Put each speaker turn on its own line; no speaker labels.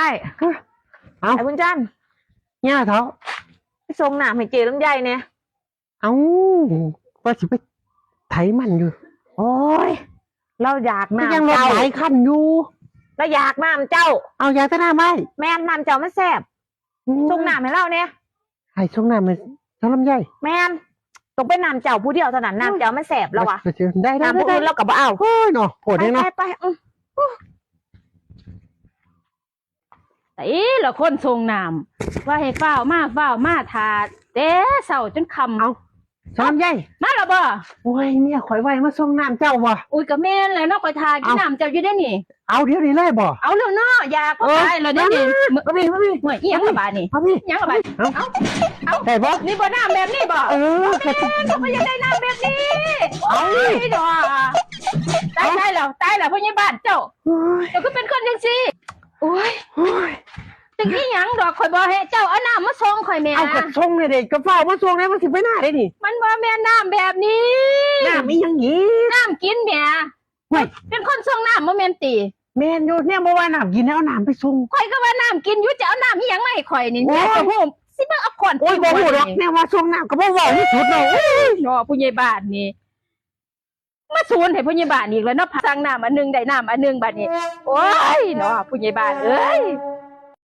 ช่
เอา
ไอ้บุญจันทร์
เนี่ยเถา
ไปส่งน้ำให้เจลำไยเนี่ย
เอาว่าสิไปไถมันอยู่
โอ้ย เราอยาก
ก็ยัง
น้ำ
รถ
เจ้า
หลายคันอยู่
เราอยากน้ำเจ้า
เอาอยากจะหน้าไม้
แม่นน้ำเจ้ามันแซ่บส่งน้ำให้เราเนี่ย
ให้ส่งน้ำมันเจ้าลำไย
แม่นต้องเป็นน้ำเจ้าผู้เดียวเท่านั้นน้ำเจ้ามันแซ่บแล้ววะ
ไปเจอได้ได้
น้ำ
ได้
ผู้
ได้
อื่นเราก็บ่เอา
โอ้ยเนาะโหด
ไป
เลย
ไป
เนาะ
ไปอืม
แต่อีละคนทรงน้ำว่าให้เฝ้าวมาเฝ้าวมาทาแต่เศร้าจนคำ
เอาเจ้าลำไย
มาและบ่
โอ้ยเมียข่อยไว้มาส่งน้ำเจ้าว่ะ
อุ้ยก็แม่นแล้วเนาะคอยทากิน
เอา
น้ำเจ้าอยู่ได้นี่
เอาเดี๋ยวนี้เลยบ่
เอาแล้วเนาะอยากก็
เออ
ตายแล้วได้นี่
มาพี่มาพี่
เหมือนอีหยังละบาดนี่
มาพี่
อีหยังละบาด
เอา
เอาเอา
ได้บ่
นี่บ่น้ำแบบนี้บ่
เออแค่
แม่นบ่อยากได้น้ำแบบนี้โอ้ยดอกตายตายแล้วตายแล้วพ่อใหญ่บ้านเจ้า
โอ้ย
เจ้าก็เป็นคนจังซี่โอ้ย
โอ้ย
จังอีหยังดอกข่อยบ่ให้เจ้าเอาน้ำมาส่งข่อยแม่
เอากระชงเลยเด็กกระเฝ้ามาส่งได้มาสิไปหน้าได้นี่
มันบ่แม่นน้ำแบบนี้
น้ำมีหยังหยี
น้ำกินแหม่
เว้ย
เป็นคนส่งน้ำบ่แม่นติ
แมนอยู่เนี่ยเมื่อวานน้ำกินแล้วเอาน้ำไปส่ง
ข่อยก็ว่าน้ำกินอยู่จะเอาน้ำอีหยังมาให้ข่อยนี่
โอ้ย
แม่ก็ฮู้สิมาเอาขอน
โอ้ยบ่ฮู้ดอกแน่ว่าส่งน้ำก็บ่เว้าที่สุดเนาะโอ้ย
เนาะผู้ใหญ่บ้านนี่มาสูนให้ผู้ใหญ่บ้านอีกแล้วเนาะสั่งน้ำอันหนึงได้น้ำอันหนึงบัดนี้ โอ้ยเนาะผู้ใหญ่บ้านเอ้ย